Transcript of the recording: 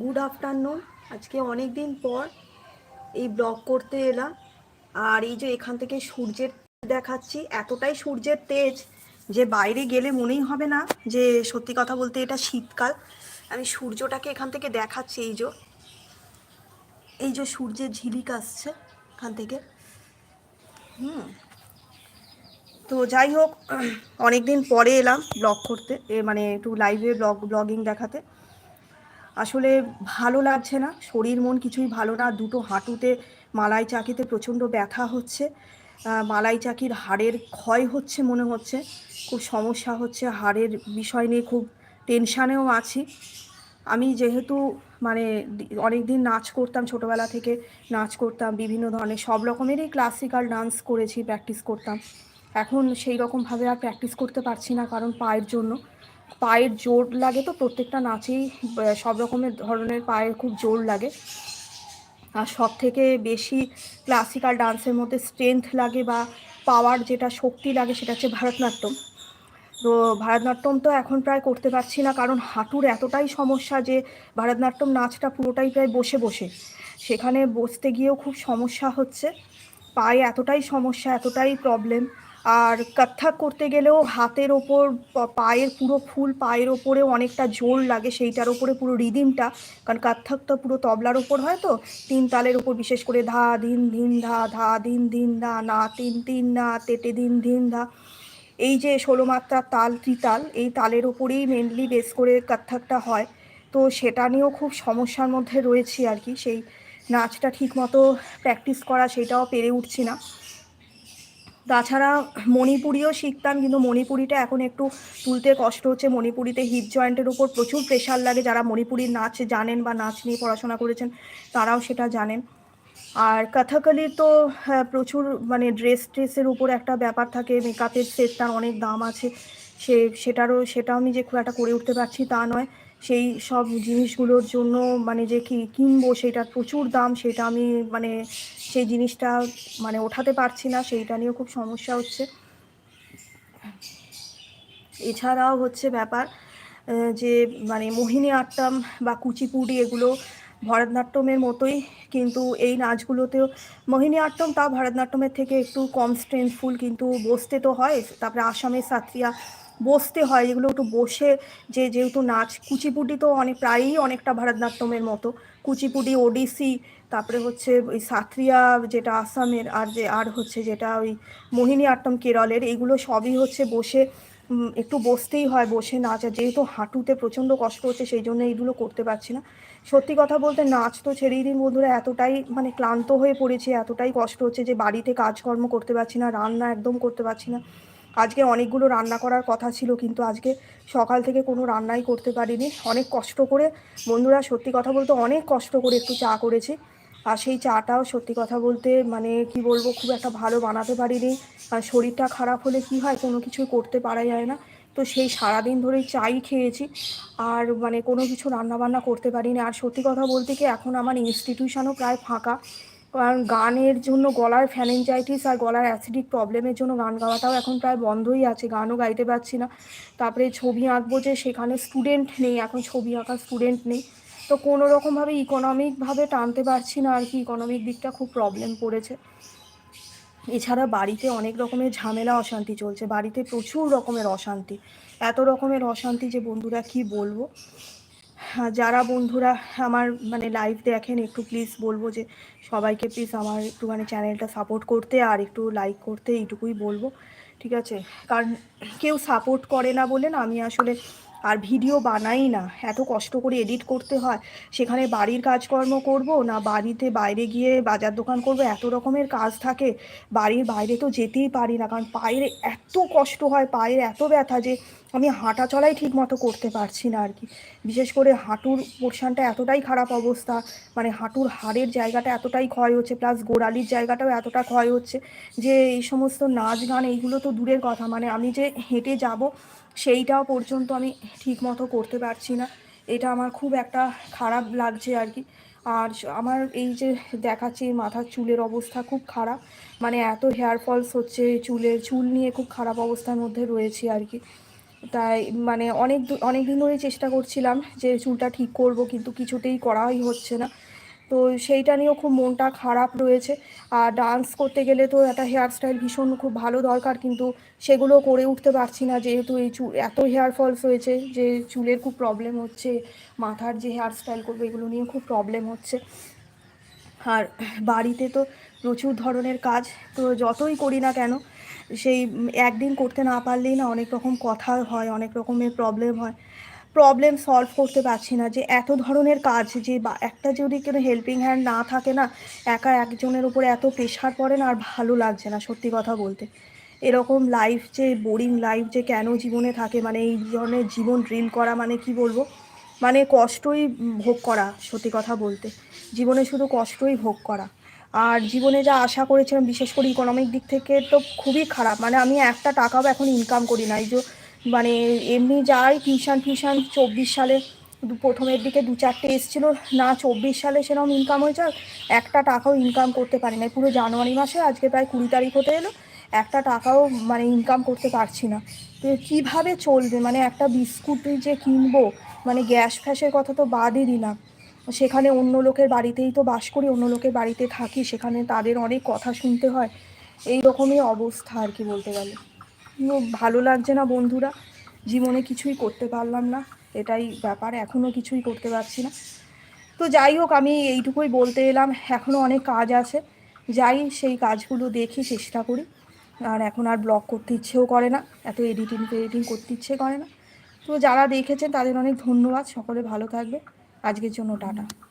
Good afternoon আজকে অনেক দিন পর এই ব্লগ করতে এলাম। আর এই যে এখান থেকে সূর্যের দেখাচ্ছি, এতটাই সূর্যের তেজ যে বাইরে গেলে মনেই হবে না যে সত্যি কথা বলতে এটা শীতকাল। আমি সূর্যটাকে এখান থেকে দেখাচ্ছি, এই যে। এই যে সূর্যের ঝিলিক আসছে এখান থেকে। হুম। তো যাই হোক অনেক দিন পরে এলাম ব্লগ করতে, এ মানে একটু লাইভে ব্লগ ব্লগিং দেখাতে। আসলে ভালো লাগছে না, শরীর মন কিছুই ভালো না, দুটো হাঁটুতে, মালাই চাকিতে প্রচণ্ড ব্যথা হচ্ছে। মালাই চাকির হাড়ের ক্ষয় হচ্ছে মনে হচ্ছে, খুব সমস্যা হচ্ছে, হাড়ের বিষয় নিয়ে খুব টেনশানেও আছি। আমি যেহেতু মানে অনেক দিন নাচ করতাম, ছোটোবেলা থেকে নাচ করতাম, বিভিন্ন ধরনের সব রকমেরই ক্লাসিক্যাল ডান্স করেছি প্র্যাকটিস করতাম। এখন সেই রকমভাবে আর প্র্যাকটিস করতে পারছি না কারণ পায়ের জন্য। পায়ের জোর লাগে তো প্রত্যেকটা নাচেই সব রকমের ধরনের পায়ের খুব জোর লাগে। আর সব থেকে বেশি ক্লাসিক্যাল ডান্সের মধ্যে স্ট্রেংথ লাগে বা পাওয়ার যেটা শক্তি লাগে সেটা হচ্ছে ভারতনাট্যম। তো ভারতনাট্যম তো এখন প্রায় করতে পারছি না কারণ হাঁটুর এতটাই সমস্যা যে ভারতনাট্যম নাচটা পুরোটাই প্রায় বসে বসে। সেখানে বসতে গিয়েও খুব সমস্যা হচ্ছে। পায়ে এতটাই সমস্যা, এতটাই প্রবলেম আর কত্থক করতে গেলেও হাতের ওপর, পায়ের পুরো ফুল পায়ের ওপরে অনেকটা জোর লাগে সেইটার ওপরে পুরো রিদিমটা। কারণ কত্থক তো পুরো তবলার ওপর হয় তো, তিন তালের ওপর বিশেষ করে ধা, ধিন ধিন, ধা ধা দিন দিন ধা, না, তিন তিন, না তেটে দিন দিন ধা। এই যে ষোলো মাত্রার তাল, ত্রিতাল, এই তালের ওপরেই মেনলি বেস করে কত্থকটা হয়। তো সেটা নিয়েও খুব সমস্যার মধ্যে রয়েছি আর কি। সেই নাচটা ঠিক মতো প্র্যাকটিস করা সেটাও পেরে উঠছি না। তাছাড়া মণিপুরিও শিখতাম কিন্তু মণিপুরিটা এখন একটু তুলতে কষ্ট হচ্ছে। মণিপুরিতে হিপ জয়েন্টের উপর প্রচুর প্রেশার লাগে। যারা মণিপুরির নাচ জানেন বা নাচ নিয়ে পড়াশোনা করেছেন তারাও সেটা জানেন। আর কথাকলি তো হ্যাঁ, প্রচুর মানে ড্রেস ট্রেসের উপর একটা ব্যাপার থাকে। মেকআপের সেটটার অনেক দাম আছে। সে সেটারও সেটাও আমি যে খুব একটা করে উঠতে পারছি তা নয়। সেই সব জিনিসগুলোর জন্য মানে যে কি কিনবো সেটার প্রচুর দাম, সেটা আমি মানে সেই জিনিসটা মানে ওঠাতে পারছি না, সেইটা নিয়েও খুব সমস্যা হচ্ছে। এছাড়াও হচ্ছে ব্যাপার যে মানে মোহিনী আট্টম বা কুচিপুড়ি এগুলো ভরতনাট্যমের মতোই, কিন্তু এই নাচগুলোতেও মোহিনী আট্টম তাও ভরতনাট্যমের থেকে একটু কম স্ট্রেংথফুল কিন্তু বসতে তো হয়। তারপরে আসামের সাত্রিয়া বসতে হয় এগুলো একটু বসে, যে যেহেতু নাচ কুচিপুডি তো অনেক প্রায়ই অনেকটা ভরতনাট্যমের মতো। কুচিপুডি ওডিসি, তারপরে হচ্ছে ওই সাত্রিয়া যেটা আসামের, আর যে, আর হচ্ছে যেটা ওই মোহিনী আট্টম কেরলের, এগুলো সবই হচ্ছে বসে একটু বসতেই হয়, বসে নাচ। আর যেহেতু হাঁটুতে প্রচণ্ড কষ্ট হচ্ছে, সেই জন্য এইগুলো করতে পারছি না। সত্যি কথা বলতে, নাচ তো ছেড়েই দিন বন্ধুরা, এতটাই মানে ক্লান্ত হয়ে পড়েছি, এতটাই কষ্ট হচ্ছে যে বাড়িতে কাজকর্ম করতে পারছি না, রান্না একদম করতে পারছি না। আজকে অনেকগুলো রান্না করার কথা ছিল, কিন্তু আজকে সকাল থেকে কোনো রান্নাই করতে পারিনি। অনেক কষ্ট করে, বন্ধুরা সত্যি কথা বলতে অনেক কষ্ট করে একটু চা করেছি। আর সেই চাটাও সত্যি কথা বলতে মানে কি বলব, খুব একটা ভালো বানাতে পারিনি। আর শরীরটা খারাপ হলে কি হয়, কোনো কিছু করতে পারা যায় না। তো সেই সারাদিন ধরেই চাই খেয়েছি, আর মানে কোনো কিছু রান্না বান্না করতে পারিনি। আর সত্যি কথা বলতে কি, এখন আমার ইনস্টিটিউশনও প্রায় ফাঁকা। কারণ গানের জন্য গলার ফ্যানেঞ্জাইটিস আর গলার অ্যাসিডিক প্রবলেমের জন্য গান গাওয়াটাও এখন প্রায় বন্ধই আছে, গানও গাইতে পারছি না। তারপরে ছবি আঁকবো যে সেখানে স্টুডেন্ট নেই, এখন ছবি আঁকার স্টুডেন্ট নেই। তো কোনো রকমভাবে ইকোনমিকভাবে টানতে পারছি না আর কি ইকোনমিক দিকটা খুব প্রবলেম পড়েছে। এছাড়া বাড়িতে অনেক রকমের ঝামেলা, অশান্তি চলছে। বাড়িতে প্রচুর রকমের অশান্তি। এত রকমের অশান্তি যে বন্ধুরা কি বলব? যারা বন্ধুরা আমার মানে লাইভ দেখেন, একটু প্লিজ বলব যে সবাইকে প্লিজ আমার একটু মানে চ্যানেলটা সাপোর্ট করতে আর একটু লাইক করতে এইটুকুই বলব, ঠিক আছে? কারণ কেউ সাপোর্ট করে না বলে না, আমি আসলে আর ভিডিও বানাই না। এত কষ্ট করে এডিট করতে হয়। সেখানে বাড়ির কাজকর্ম করব না বাড়িতে বাইরে গিয়ে বাজার দোকান করব? এত রকমের কাজ থাকে। বাড়ির বাইরে তো যেতেই পারি না। কারণ পায়ের এত কষ্ট হয়, পায়ের এত ব্যথা যে আমি হাঁটা চলাই ঠিক মতো করতে পারছি না আর কি। বিশেষ করে হাঁটুর পোর্শনটা এতটাই খারাপ অবস্থা। মানে হাঁটুর হাড়ের জায়গাটা এতটাই ক্ষয় হচ্ছে প্লাস গোড়ালির জায়গাটাও এতটা ক্ষয় হচ্ছে যে এই সমস্ত নাচ গান এইগুলো তো দূরের কথা। মানে আমি যে হেঁটে যাব সেইটাও পর্যন্ত আমি ঠিক মতো করতে পারছি না। এটা আমার খুব একটা খারাপ লাগছে আর কি। আর আমার এই যে দেখাচ্ছি মাথার চুলের অবস্থা খুব খারাপ। মানে এত হেয়ার ফলস হচ্ছে চুলের, চুল নিয়ে খুব খারাপ অবস্থার মধ্যে রয়েছে আর কি। তাই মানে অনেক অনেক দিন ধরেই চেষ্টা করছিলাম যে চুলটা ঠিক করব, কিন্তু কিছুতেই করাই হচ্ছে না। তো সেইটা নিয়েও খুব মনটা খারাপ রয়েছে। আর ডান্স করতে গেলে তো একটা হেয়ার স্টাইল ভীষণ খুব ভালো দরকার, কিন্তু সেগুলো করে উঠতে পারছি না। যেহেতু এই চুল, এত হেয়ার ফলস হয়েছে যে চুলের খুব প্রবলেম হচ্ছে, মাথার যে হেয়ার স্টাইল করব এগুলো নিয়ে খুব প্রবলেম হচ্ছে। আর বাড়িতে তো প্রচুর ধরনের কাজ, তো যতই করি না কেন, সেই একদিন করতে না পারলেই না অনেক রকম কথা হয়, অনেক রকমের প্রবলেম হয়। প্রবলেম সলভ করতে পারছি না যে এত ধরনের কাজ যে বা একটা যদি কোনো হেল্পিং হ্যান্ড না থাকে না, একা একজনের উপরে এত প্রেশার পড়ে না আর ভালো লাগছে না সত্যি কথা বলতে। এরকম লাইফ যে বোরিং লাইফ যে কেন জীবনে থাকে মানে এই ধরনের জীবন ড্রিল করা মানে কি বলব? মানে কষ্টই ভোগ করা সত্যি কথা বলতে। জীবনে শুধু কষ্টই ভোগ করা। আর জীবনে যা আশা করেছিলাম, বিশেষ করে ইকোনমিক দিক থেকে, তো খুবই খারাপ। মানে আমি একটা টাকাও এখন ইনকাম করি না। এই যে মানে এমনি যাই টিউশন ফিউশন চব্বিশ সালে প্রথমের দিকে দু চারটে এসেছিল। না চব্বিশ সালে সেরকম ইনকাম হয়েছে একটা টাকাও ইনকাম করতে পারি না পুরো জানুয়ারি মাসে, আজকে প্রায় কুড়ি তারিখ হতে এলো, একটা টাকাও মানে ইনকাম করতে পারছি না। তো কীভাবে চলবে? মানে একটা বিস্কুট যে কিনবো মানে গ্যাস ফ্যাসের কথা তো বাদই দিলাম। সেখানে অন্য লোকের বাড়িতেই তো বাস করি, অন্য লোকের বাড়িতে থাকি, সেখানে তাদের অনেক কথা শুনতে হয়। এই রকমই অবস্থা আর কি বলতে গেলে। ভালো লাগছে না বন্ধুরা। জীবনে কিছুই করতে পারলাম না, এটাই ব্যাপার এখনও কিছুই করতে পারছি না। তো যাই হোক, আমি এইটুকুই বলতে এলাম এখনও অনেক কাজ আছে। যাই সেই কাজগুলো দেখি, চেষ্টা করি। আর এখন আর ব্লগ করতে ইচ্ছেও করে না, এত এডিটিং ফেডিটিং করতে ইচ্ছে করে না। তো যারা দেখেছেন তাদের অনেক ধন্যবাদ, সকলে ভালো থাকবে। আজকের জন্য টাটা।